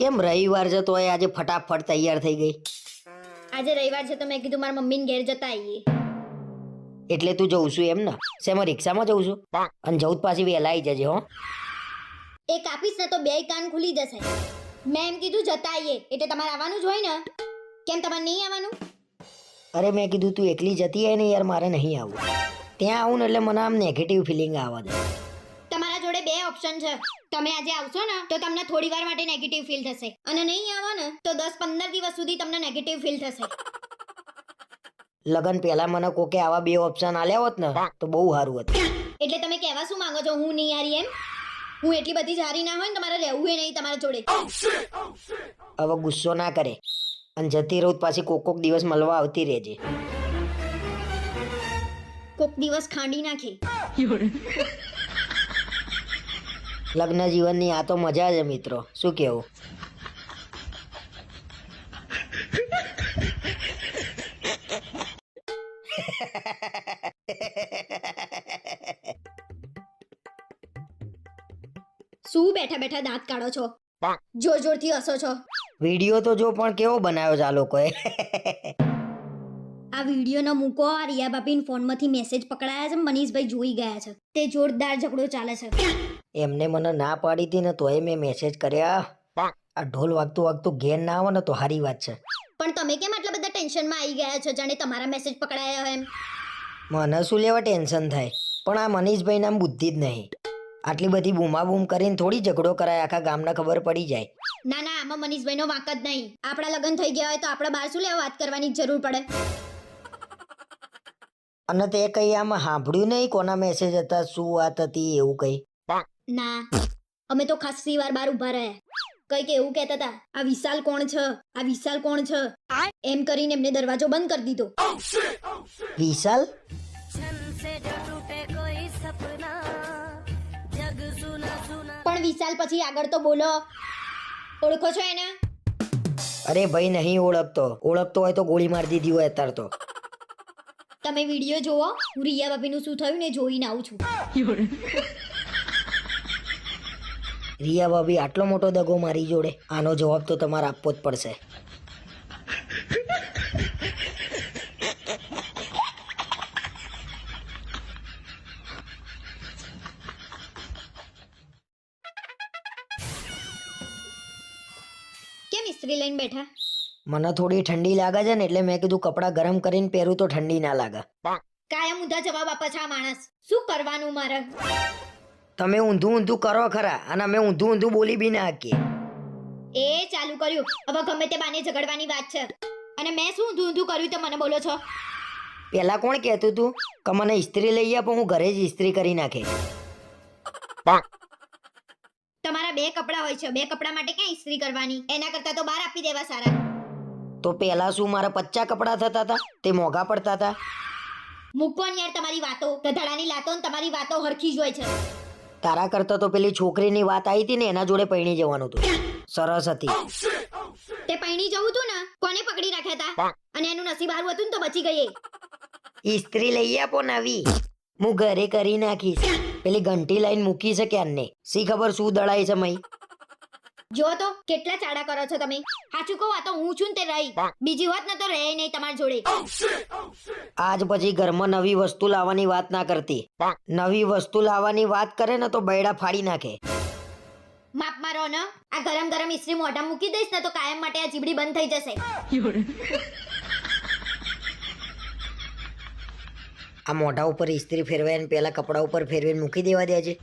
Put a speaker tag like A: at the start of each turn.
A: કેમ રવિવાર છે તોય આજે ફટાફટ તૈયાર થઈ ગઈ.
B: આજે રવિવાર છે તો મેં કીધું મારા મમ્મીને ઘેર જતા આવીએ.
A: એટલે તું જઉં છું એમ ને? શેમાં રિક્ષામાં જઉં છું? અને જવું પાછી વહેલા આવી જજે હો.
B: એ કાપીશ ને તો બે કાન ખુલી જશે. મેં એમ કીધું જતા આવીએ. એટલે તમારે આવવાનું જ હોય ને? કેમ તમારે નહીં આવવાનું?
A: અરે મેં કીધું તું એકલી જતી હોય ને યાર મારે નહીં આવવું. ત્યાં આવું ને એટલે મને આમ નેગેટિવ ફિલિંગ
B: આવવા બે ઓપ્શન છે. તમે આજે આવશો ને તો તમને થોડી વાર માટે નેગેટિવ ફીલ થશે. અને નહીં આવો ને તો દસ પંદર દિવસ સુધી તમને નેગેટિવ ફીલ થશે.
A: લગન પહેલા મને કોકે આવા બે ઓપ્શન આલ્યા હોત ને તો બહુ સારું હતું.
B: એટલે તમે કહેવા શું માંગો છો? હું નહીં હારી એમ? હું એટલી બધી જારી ના હોય ને તમારે રહેવું નહીં તમારા જોડે.
A: હવે ગુસ્સો ના કરે. અને જતી રહું પાછી કોક કોક દિવસ મળવા આવતી રહેજે.
B: કોક દિવસ ખાંડી નાખે.
A: લગ્ન જીવનની આ તો મજા છે મિત્રો. શું કેવું?
B: શું બેઠા બેઠા દાંત કાઢો છો? જોર જોરથી હસો છો.
A: વીડિયો તો જો પણ કેવો બનાવ્યો છે આ લોકોએ.
B: આ વિડીયોનો મૂકો આ રિયા ફોન ફોનમાંથી મેસેજ પકડાયા છે મનીષભાઈ જોઈ ગયા છે. તે જોરદાર ઝઘડો ચાલે છે.
A: એમને મને ના પાડી હતી ને તોય મેં મેસેજ કર્યા. આ ઢોલ વાગતું વાગતું ઘેર ના આવે ને તો સારી વાત છે.
B: પણ તમે કેમ આટલા બધા ટેન્શનમાં આવી ગયા છો? જાણે તમારા મેસેજ પકડાયા હોય એમ.
A: મને શું લેવા ટેન્શન થાય? પણ આ મનીષભાઈ નામ બુદ્ધિ જ નહીં. આટલી બધી બૂમાબૂમ કરીને થોડી ઝઘડો કરાય આખા ગામને ખબર પડી જાય.
B: ના ના આમાં મનીષભાઈનો વાંક જ નહીં. આપણા લગ્ન થઈ ગયા હોય તો આપણે બહાર શું લેવા વાત કરવાની જરૂર પડે?
A: અને તે કઈ આમાં સાંભળ્યું નહીં કોના મેસેજ હતા શું વાત હતી એવું કઈ.
B: ના. અમે તો ખાસી વાર બાર ઊભા રહ્યા. કંઈક એવું કહેતા હતા આ વિશાલ કોણ છે? આ વિશાલ કોણ છે? એમ કરીને એમને દરવાજો બંધ કરી દીધો.
A: વિશાલ?
B: પણ વિશાલ પછી આગળ તો બોલો. ઓળખો છો એને?
A: અરે ભાઈ નહીં ઓળખતો. ઓળખતો હોય તો ગોળી મારી દીધી હોય અત્યારે તો.
B: તમે વીડિયો જોવો હું રિયા ભાભીનું શું થયું ને જોઈને આવું છું.
A: રિયા ભાભી આટલો મોટો દગો મારી જોડે. આનો જવાબ તો તમારે આપવો જ પડશે.
B: કેમ ઇસ્ત્રી લઈને બેઠા?
A: મને થોડી ઠંડી લાગે છે ને એટલે મેં કીધું કપડાં ગરમ કરીને પહેરું તો ઠંડી ના લાગે.
B: કાયમ ઉધા જવાબ આપે છે આ માણસ. શું કરવાનું મારે?
A: તમે ઊંધું ઊંધું કરો ખરા અને અમે ઊંધું ઊંધું બોલી બી ના શકીએ
B: એ ચાલુ કર્યું. હવે ગમે તે બાને ઝઘડવાની વાત છે. અને મેં શું ઊંધું ઊંધું કર્યું તો મને બોલો છો?
A: પેલા કોણ કહેતું તું કે મને ઇસ્ત્રી લઈ આપો હું ઘરે જ ઇસ્ત્રી કરી નાખે.
B: તમારા બે કપડા હોય છે. બે કપડા માટે ક્યાં ઇસ્ત્રી કરવાની? એના કરતા તો બહાર આપી દેવા સારા.
A: તો પેલા શું મારા પચ્ચા કપડા થતા હતા? તે મોંઘા પડતા હતા?
B: મૂકો ને યાર તમારી વાતો. ગધાડાની લાતો ને તમારી વાતો હરખી જ હોય છે.
A: તારા કરતા તો પેલી છોકરીની વાત આવી હતી ને એના જોડે પૈણી જવાનું હતું. સરસ હતી.
B: તે પૈણી જવું તું ને કોને પકડી રાખ્યા હતા અને એનું નસીબ હારું હતું ને તો બચી ગઈ એ.
A: ઇસ્ત્રી લઈ આપો નવી હું ઘરે કરી નાખીશ. પેલી ઘંટી લાઈન મૂકી છે ક્યારને? સી ખબર શું દળાય છે મઈ
B: જો તો કેટલા ચાડા કરો છો તમે. સાચું કહું આ તો હું છું ને તે રહી. બીજી વાત ને તો રહે નહીં તમારી જોડે.
A: આજ પછી ઘરમાં નવી વસ્તુ લાવવાની વાત ના કરતી. નવી વસ્તુ લાવવાની વાત કરે ને તો બૈડા ફાડી નાખે.
B: માપ મારો ને. આ ગરમ ગરમ ઇસ્ત્રી મોઢા મૂકી દઈશ ને તો કાયમ માટે આ જીબડી બંધ થઈ જશે.
A: આ મોઢા ઉપર ઇસ્ત્રી ફેરવાય ને પેલા કપડા ઉપર ફેરવીને મૂકી દેવા દે છે